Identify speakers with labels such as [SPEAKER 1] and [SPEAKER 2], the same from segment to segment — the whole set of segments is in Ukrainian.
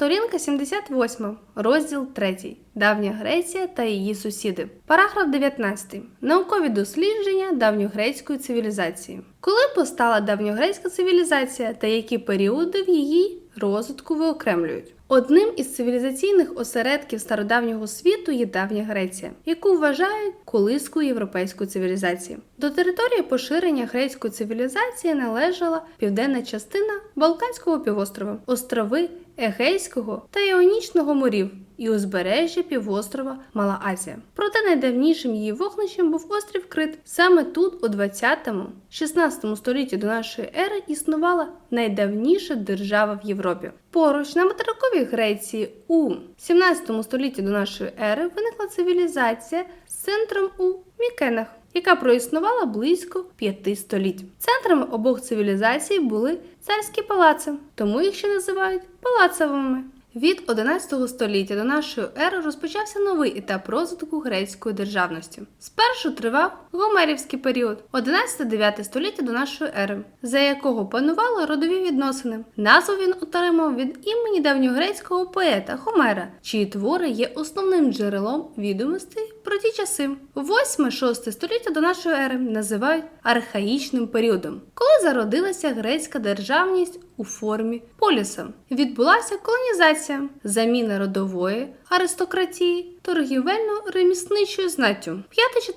[SPEAKER 1] Сторінка 78, розділ 3. Давня Греція та її сусіди. Параграф 19. Наукові дослідження давньогрецької цивілізації. Коли постала давньогрецька цивілізація та які періоди в її розвитку виокремлюють? Одним із цивілізаційних осередків стародавнього світу є давня Греція, яку вважають колискою європейської цивілізації. До території поширення грецької цивілізації належала південна частина Балканського півострова, острови Егейського та Іонічного морів і узбережжя півострова Мала Азія. Проте найдавнішим її вогнищем був острів Крит. Саме тут, у 20-16 столітті до нашої ери, існувала найдавніша держава в Європі. Поруч на материковій Греції у 17 столітті до нашої ери виникла цивілізація з центром у Мікенах. Яка проіснувала близько п'яти століть. Центрами обох цивілізацій були царські палаци, тому їх ще називають палацовими. Від 11 століття до нашої ери розпочався новий етап розвитку грецької державності. Спершу тривав гомерівський період, 11-9 століття до нашої ери, за якого панували родові відносини. Назву він отримав від імені давньогрецького поета Хомера, чиї твори є основним джерелом відомостей про ті часи. 8-6 століття до нашої ери називають архаїчним періодом, коли зародилася грецька державність у формі поліса. Відбулася колонізація, заміна родової аристократії торгівельно-ремісничою знаттю.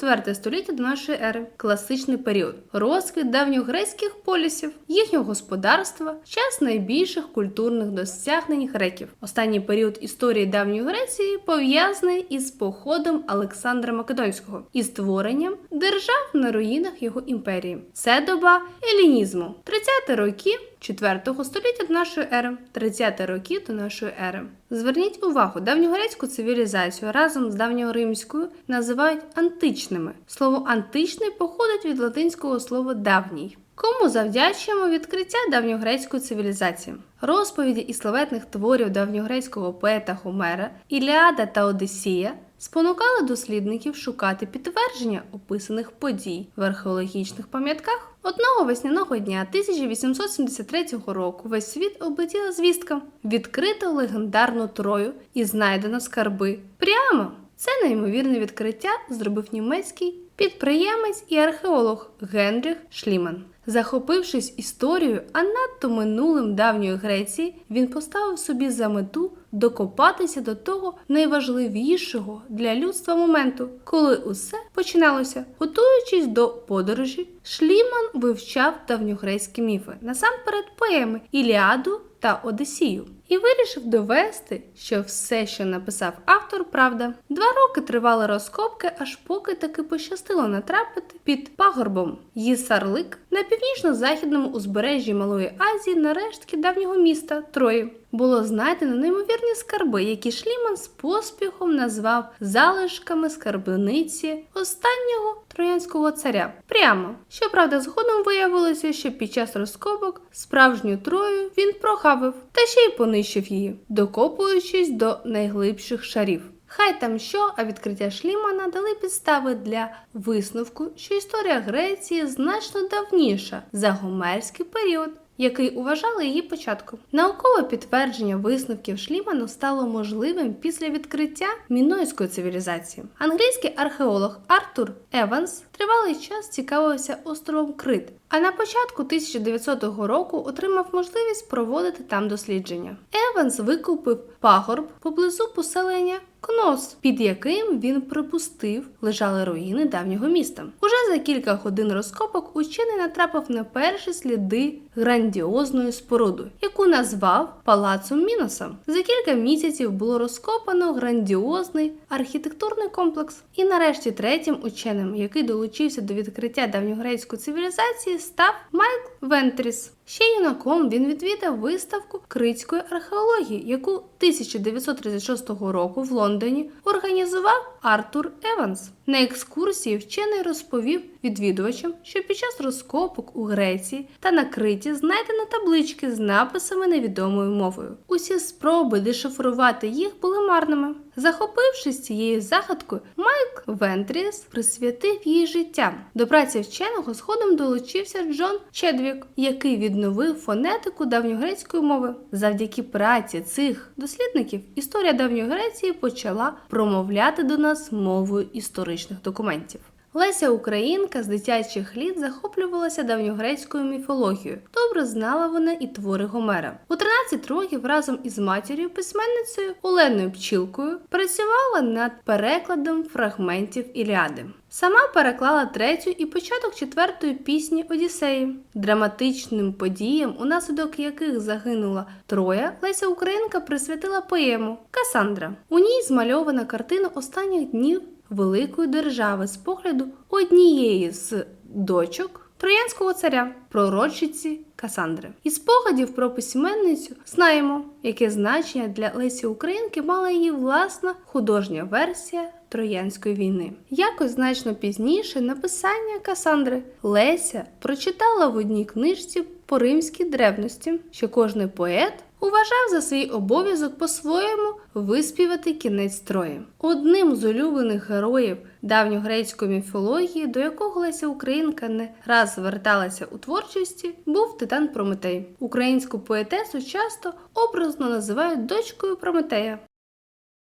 [SPEAKER 1] 5-4 століття до нашої ери класичний період, розквіт давньогрецьких полісів, їхнього господарства, час найбільших культурних досягнень греків. Останній період історії давньої Греції пов'язаний із походом Олександра Македонського і створенням держав на руїнах його імперії. Це доба елінізму, 30-ті роки 4 століття до нашої ери, 30-ті роки до нашої ери. Зверніть увагу, давньогрецьку цивілізацію разом з давньоримською називають античними. Слово античний походить від латинського слова давній. Кому завдячуємо відкриття давньогрецької цивілізації? Розповіді і славетних творів давньогрецького поета Хомера, Іліада та Одисія спонукали дослідників шукати підтвердження описаних подій в археологічних пам'ятках. Одного весняного дня 1873 року весь світ облетіла звістка відкрито легендарну Трою і знайдено скарби. Прямо це неймовірне відкриття зробив німецький підприємець і археолог Генріх Шліман. Захопившись історією, а надто минулим давньої Греції, він поставив собі за мету докопатися до того найважливішого для людства моменту, коли усе починалося. Готуючись до подорожі, Шліман вивчав давньогрецькі міфи, насамперед поеми Іліаду та Одесію. І вирішив довести, що все, що написав автор, правда. Два роки тривали розкопки, аж поки таки пощастило натрапити під пагорбом Їсарлик на північно-західному узбережжі Малої Азії на рештки давнього міста Трої. Було знайдено неймовірні скарби, які Шліман з поспіхом назвав залишками скарбниці останнього троянського царя. Прямо. Щоправда, згодом виявилося, що під час розкопок справжню трою він прохавив та ще й понищив її, докопуючись до найглибших шарів. Хай там що, а відкриття Шлімана дали підстави для висновку, що історія Греції значно давніша за гомерський період. Який вважали її початком. Наукове підтвердження висновків Шліману стало можливим після відкриття мінойської цивілізації. Англійський археолог Артур Еванс тривалий час цікавився островом Крит, а на початку 1900 року отримав можливість проводити там дослідження. Еванс викупив пагорб поблизу поселення Кнос, під яким він припустив, лежали руїни давнього міста. Уже за кілька годин розкопок учений натрапив на перші сліди грандіозної споруди, яку назвав Палацом Міноса. За кілька місяців було розкопано грандіозний архітектурний комплекс. І нарешті третім ученим, який долучився до відкриття давньогрецької цивілізації, став Майкл Вентріс. Ще юнаком він відвідав виставку критської археології, яку 1936 року в Лондоні організував Артур Еванс. На екскурсії вчений розповів відвідувачам, що під час розкопок у Греції та на Криті знайдено таблички з написами невідомою мовою. Усі спроби дешифрувати їх були марними. Захопившись цією загадкою, Майк Вентріс присвятив їй життя. До праці вченого згодом долучився Джон Чедвік, який відновив фонетику давньогрецької мови. Завдяки праці цих дослідників історія давньої Греції почала промовляти до нас мовою історичних документів. Леся Українка з дитячих літ захоплювалася давньогрецькою міфологією. Добре знала вона і твори Гомера. У 13 років разом із матір'ю письменницею Оленою Пчілкою працювала над перекладом фрагментів Іліади. Сама переклала третю і початок четвертої пісні Одіссеї, драматичним подіям, унаслідок яких загинула Троя, Леся Українка присвятила поему Касандра. У ній змальована картина останніх днів великої держави з погляду однієї з дочок Троянського царя, пророчиці Касандри. Із спогадів про письменницю знаємо, яке значення для Лесі Українки мала її власна художня версія Троянської війни. Якось значно пізніше написання Касандри Леся прочитала в одній книжці по римській древності, що кожний поет Уважав за свій обов'язок по-своєму виспівати кінець Трої. Одним з улюблених героїв давньогрецької міфології, до якого Леся Українка не раз зверталася у творчості, був Титан Прометей. Українську поетесу часто образно називають дочкою Прометея.